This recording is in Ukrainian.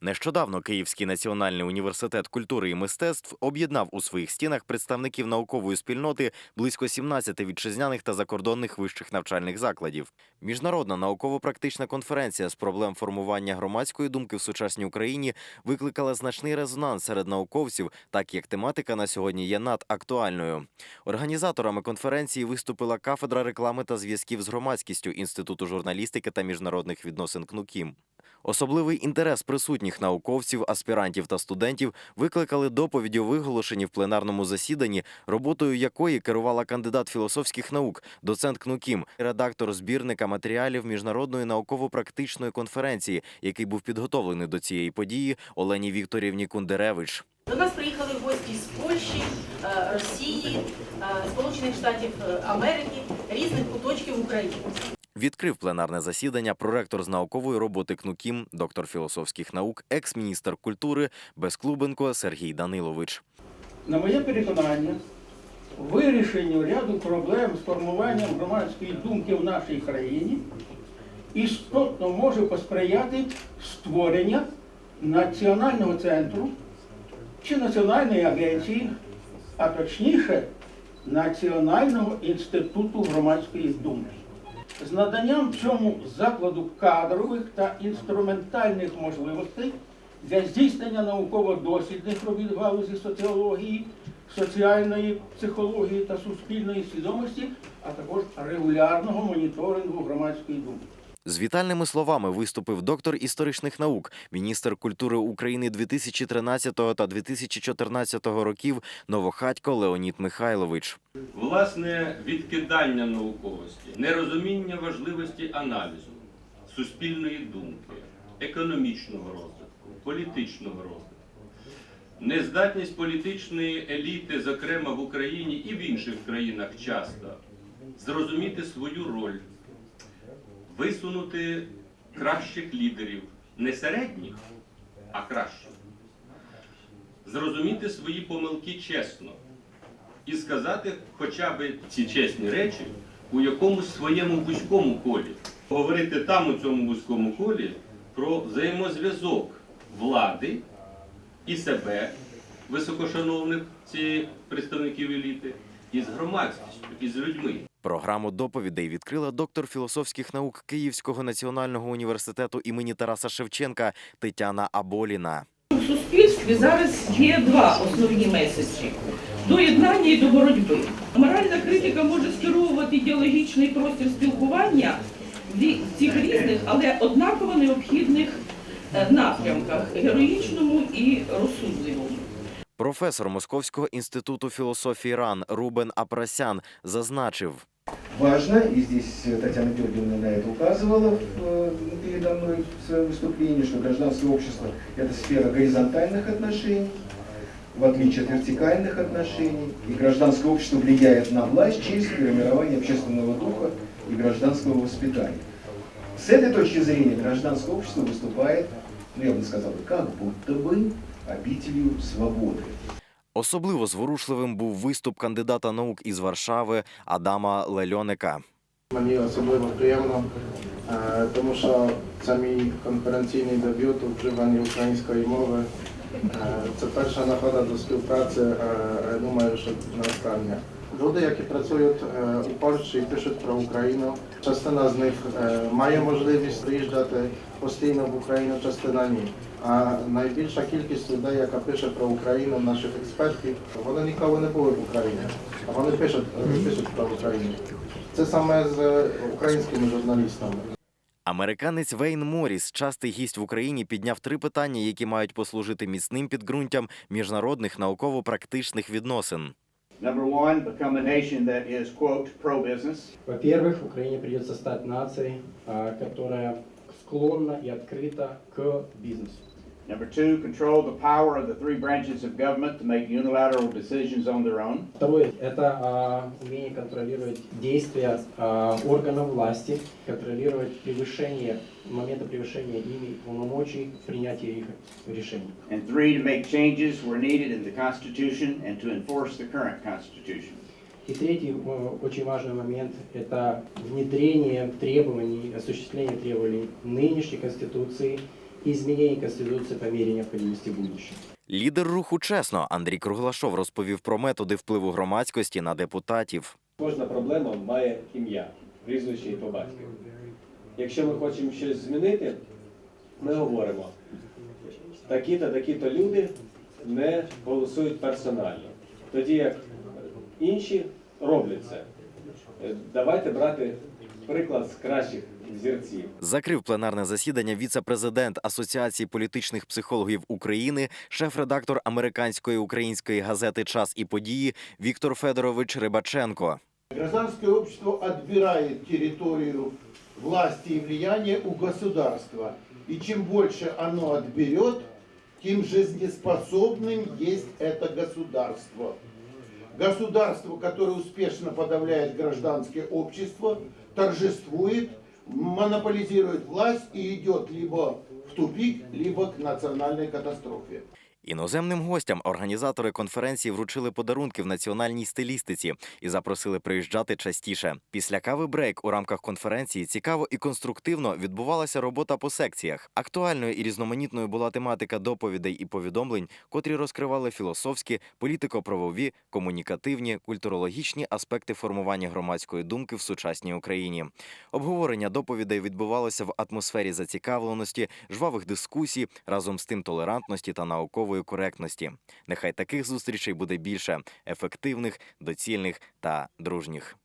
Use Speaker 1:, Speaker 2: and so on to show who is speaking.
Speaker 1: Нещодавно Київський національний університет культури і мистецтв об'єднав у своїх стінах представників наукової спільноти близько 17 вітчизняних та закордонних вищих навчальних закладів. Міжнародна науково-практична конференція з проблем формування громадської думки в сучасній Україні викликала значний резонанс серед науковців, так як тематика на сьогодні є надактуальною. Організаторами конференції виступила кафедра реклами та зв'язків з громадськістю Інституту журналістики та міжнародних відносин КНУКІМ. Особливий інтерес присутніх науковців, аспірантів та студентів викликали доповіді, виголошені в пленарному засіданні, роботою якої керувала кандидат філософських наук, доцент КНУКІМ, редактор збірника матеріалів міжнародної науково-практичної конференції, який був підготовлений до цієї події Олені Вікторівні Кундеревич.
Speaker 2: До нас приїхали гості з Польщі, е, Росії, е, Сполучених Штатів е, Америки, різних куточків України.
Speaker 1: Відкрив пленарне засідання проректор з наукової роботи КНУКІМ, доктор філософських наук, екс-міністр культури Безклубенко Сергій Данилович.
Speaker 3: На моє переконання, вирішенню ряду проблем з формуванням громадської думки в нашій країні істотно може посприяти створення національного центру чи національної агенції, а точніше Національного інституту громадської думки. З наданням цьому закладу кадрових та інструментальних можливостей для здійснення науково-дослідних робіт галузі соціології, соціальної психології та суспільної свідомості, а також регулярного моніторингу громадської думки.
Speaker 1: З вітальними словами виступив доктор історичних наук, міністр культури України 2013 та 2014 років Новохатько Леонід Михайлович.
Speaker 4: Власне, відкидання науковості, нерозуміння важливості аналізу, суспільної думки, економічного розвитку, політичного розвитку, нездатність політичної еліти, зокрема в Україні і в інших країнах часто, зрозуміти свою роль, висунути кращих лідерів, не середніх, а кращих, зрозуміти свої помилки чесно і сказати хоча б ці чесні речі у якомусь своєму вузькому колі. Говорити там, у цьому вузькому колі, про взаємозв'язок влади і себе, високошановних цієї представників еліти, із громадськістю, із людьми.
Speaker 1: Програму доповідей відкрила доктор філософських наук Київського національного університету імені Тараса Шевченка Тетяна Аболіна.
Speaker 5: У суспільстві зараз є два основні меседжі до єднання і до боротьби. Моральна критика може скеровувати ідеологічний простір спілкування в цих різних, але однаково необхідних е, напрямках героїчному і розсудливому.
Speaker 1: Професор Московського інституту філософії РАН Рубен Апрасян зазначив.
Speaker 6: Важно, и здесь э, Татьяна Георгиевна на это указывала э, передо мной в своем выступлении, что гражданское общество – это сфера горизонтальных отношений, в отличие от вертикальных отношений. И гражданское общество влияет на власть через формирование общественного духа и гражданского воспитания. С этой точки зрения гражданское общество выступает, ну я бы сказал, как будто бы обителью свободы.
Speaker 1: Особливо зворушливим був виступ кандидата наук із Варшави Адама Лельоника.
Speaker 7: Мені особливо приємно, е, тому що це мій конференційний дебют у вживанні української мови. Е, Це перша нагода до співпраці, е, я думаю, що не остання. Люди, які працюють е, у Польщі і пишуть про Україну, частина з них е, має можливість приїжджати постійно в Україну, частина ні. А найбільша кількість людей, яка пише про Україну, наших експертів, вони ніколи не були в Україні, а вони пишуть, е, пишуть про Україну. Це саме з е, українськими журналістами.
Speaker 1: Американець Вейн Моріс, частий гість в Україні, підняв три питання, які мають послужити міцним підґрунтям міжнародних науково-практичних відносин.
Speaker 8: Во-первых, Украине придется стать нацией, а, которая склонна и открыта к бизнесу.
Speaker 9: Number two, control the power of the three branches of government to make unilateral decisions on their own.
Speaker 8: Второе – это а, умение контролировать действия а, органов власти, контролировать превышение, моменты превышения ими полномочий в принятии их решений.
Speaker 9: And three, to make changes where needed in the Constitution and to enforce the current Constitution.
Speaker 8: И третий э, очень важный момент – это внедрение требований, осуществление требований нынешней Конституции и изменений Конституции по мере необходимости в будущем.
Speaker 1: Лідер руху чесно Андрій Круглашов розповів про методи впливу громадськості на депутатів.
Speaker 10: Кожна проблема має ім'я, прізвище і по батькові. Якщо ми хочемо щось змінити, ми говоримо, такі-то, такі-то люди не голосують персонально. Тоді як інші роблять це. Давайте брати приклад з кращих
Speaker 1: Закрив пленарне засідання віце-президент Асоціації політичних психологів України, шеф-редактор американської української газети Час і події Віктор Федорович Рибаченко.
Speaker 11: Гражданское общество отбирает территорию власти и влияния у государства. И чем больше оно отберет, тем жизнеспособным есть это государство. Государство, которое успешно подавляет гражданское общество, торжествует, монополизирует власть и идет либо в тупик, либо к национальной катастрофе.
Speaker 1: Іноземним гостям організатори конференції вручили подарунки в національній стилістиці і запросили приїжджати частіше. Після кави брейк у рамках конференції цікаво і конструктивно відбувалася робота по секціях. Актуальною і різноманітною була тематика доповідей і повідомлень, котрі розкривали філософські, політико-правові, комунікативні, культурологічні аспекти формування громадської думки в сучасній Україні. Обговорення доповідей відбувалося в атмосфері зацікавленості, жвавих дискусій, разом з тим толерантності та наукової коректності. Нехай таких зустрічей буде більше ефективних, доцільних та дружніх.